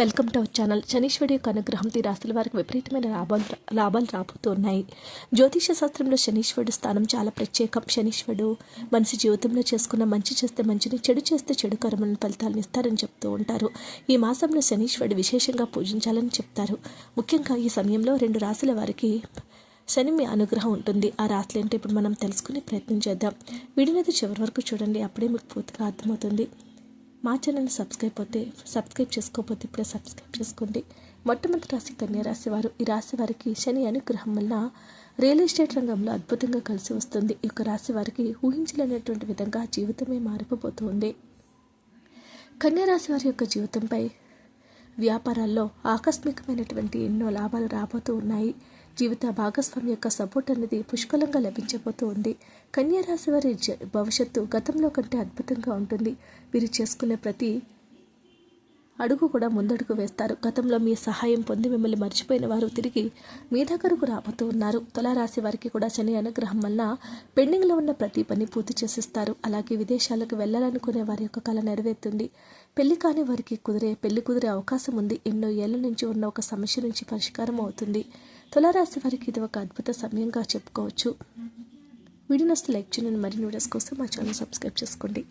Welcome to our channel Shaneeswari యొక్క అనుగ్రహం ఈ రాశుల వారికి విపరీతమైన లాభాలు లాభాలు రాబోతున్నాయి. జ్యోతిష శాస్త్రంలో శనీశ్వరుడు స్థానం చాలా ప్రత్యేకం. శనీశ్వరుడు మనిషి జీవితంలో చేసుకున్న మంచి చేస్తే మంచిని చెడు చేస్తే చెడు కర్మలను ఫలితాలను ఇస్తారని చెప్తూ ఉంటారు. ఈ మాసంలో శనీశ్వరుడు విశేషంగా పూజించాలని చెప్తారు. ముఖ్యంగా ఈ సమయంలో రెండు రాశుల వారికి శని మీ అనుగ్రహం ఉంటుంది. ఆ రాశులు ఏంటో ఇప్పుడు మనం తెలుసుకునే ప్రయత్నం చేద్దాం. వీడినది చివరి వరకు చూడండి. అప్పుడే మీకు పూర్తిగా అర్థమవుతుంది. మా ఛానల్ సబ్స్క్రైబ్ అయితే సబ్స్క్రైబ్ చేసుకోకపోతే ఇప్పుడే సబ్స్క్రైబ్ చేసుకోండి. మొట్టమొదటి రాశి కన్యారాశి వారు ఈ రాశి వారికి శని అనుగ్రహం వల్ల రియల్ ఎస్టేట్ రంగంలో అద్భుతంగా కలిసి వస్తుంది. ఈ యొక్క రాశి వారికి ఊహించలేనటువంటి విధంగా జీవితమే మారిపోతుంది కన్యా రాశి వారి యొక్క జీవితంపై వ్యాపారాల్లో ఆకస్మికమైనటువంటి ఎన్నో లాభాలు రాబోతూ ఉన్నాయి. జీవిత భాగస్వామి యొక్క సపోర్ట్ అనేది పుష్కలంగా లభించబోతూ ఉంది కన్యారాశి వారి జ- భవిష్యత్తు గతంలో కంటే అద్భుతంగా ఉంటుంది. వీరు చేసుకునే ప్రతి అడుగు కూడా ముందడుగు వేస్తారు. గతంలో మీ సహాయం పొంది మిమ్మల్ని మర్చిపోయిన వారు తిరిగి మీ దగ్గరకు రాబోతూ ఉన్నారు. తులారాశి వారికి కూడా శని అనుగ్రహం వల్ల పెండింగ్లో ఉన్న ప్రతి పని పూర్తి చేసిస్తారు. అలాగే విదేశాలకు వెళ్ళాలనుకునే వారి యొక్క కళ నెరవేరుతుంది. పెళ్ళి కాని వారికి కుదిరే పెళ్ళి కుదిరే అవకాశం ఉంది. ఎన్నో ఏళ్ళ నుంచి ఉన్న ఒక సమస్య నుంచి పరిష్కారం అవుతుంది. తులారాశి వారికి ఇది ఒక అద్భుత సమయంగా చెప్పుకోవచ్చు. వీడియో నస్తే లైక్ చేయండి. మరిన్ని వీడియోస్ కోసం మా ఛానల్ సబ్స్క్రైబ్ చేసుకోండి.